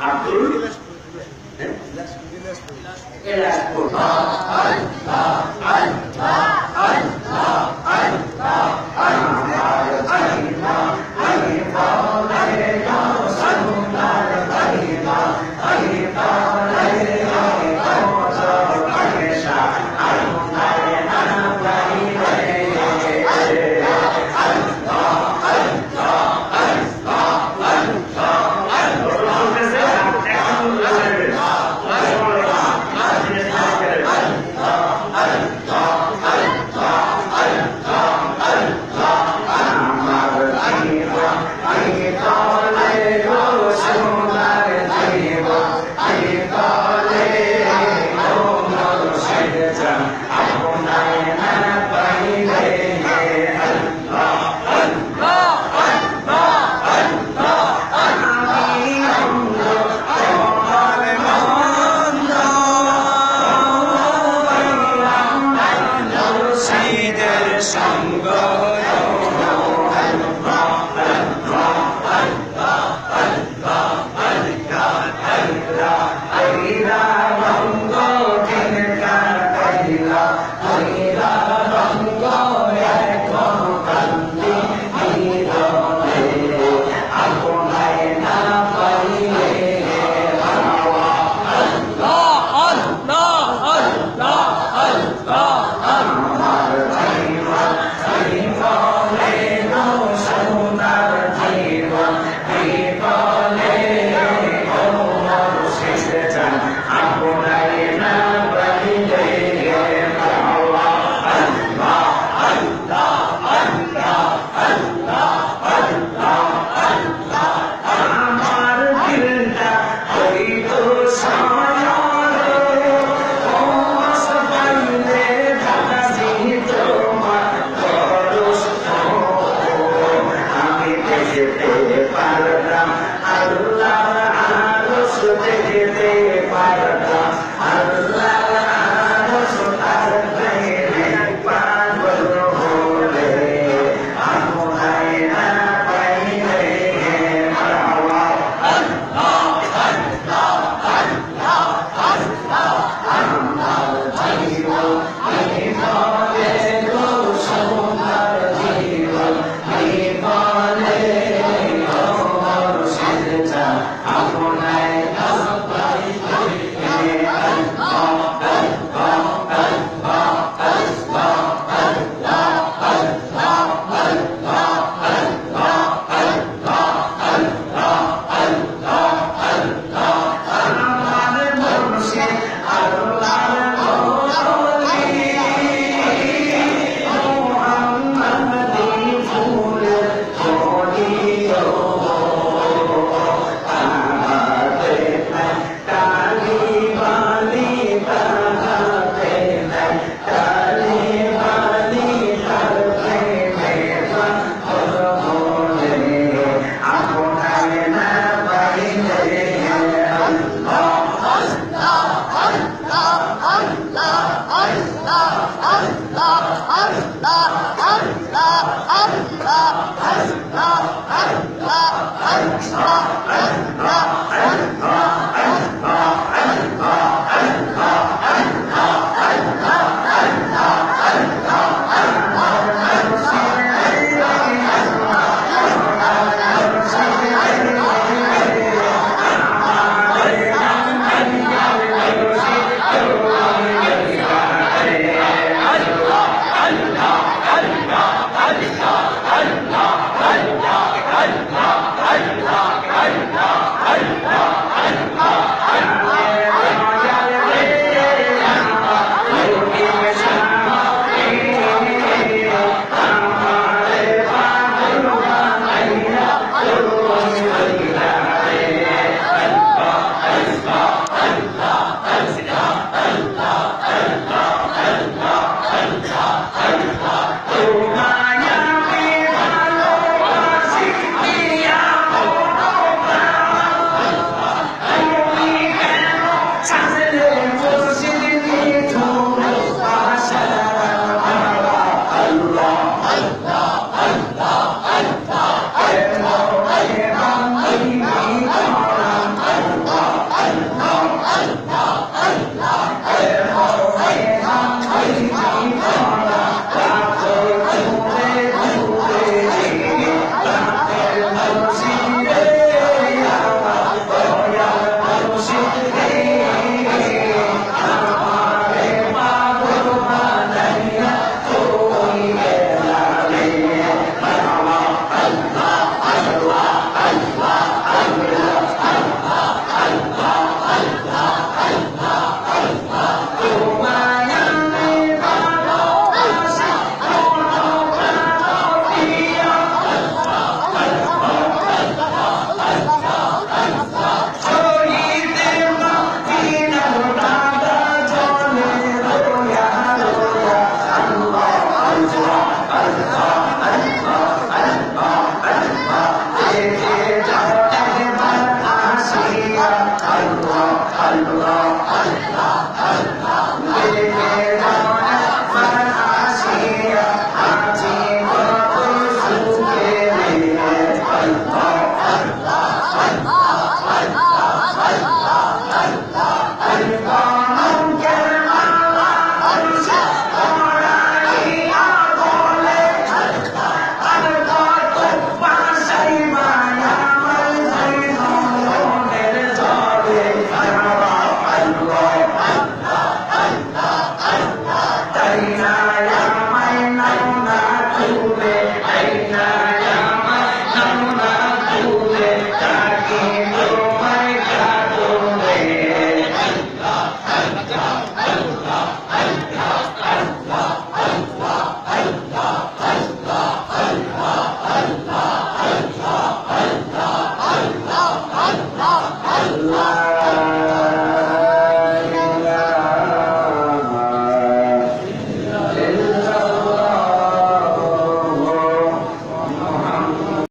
Abdul এলাসপুর Some Allah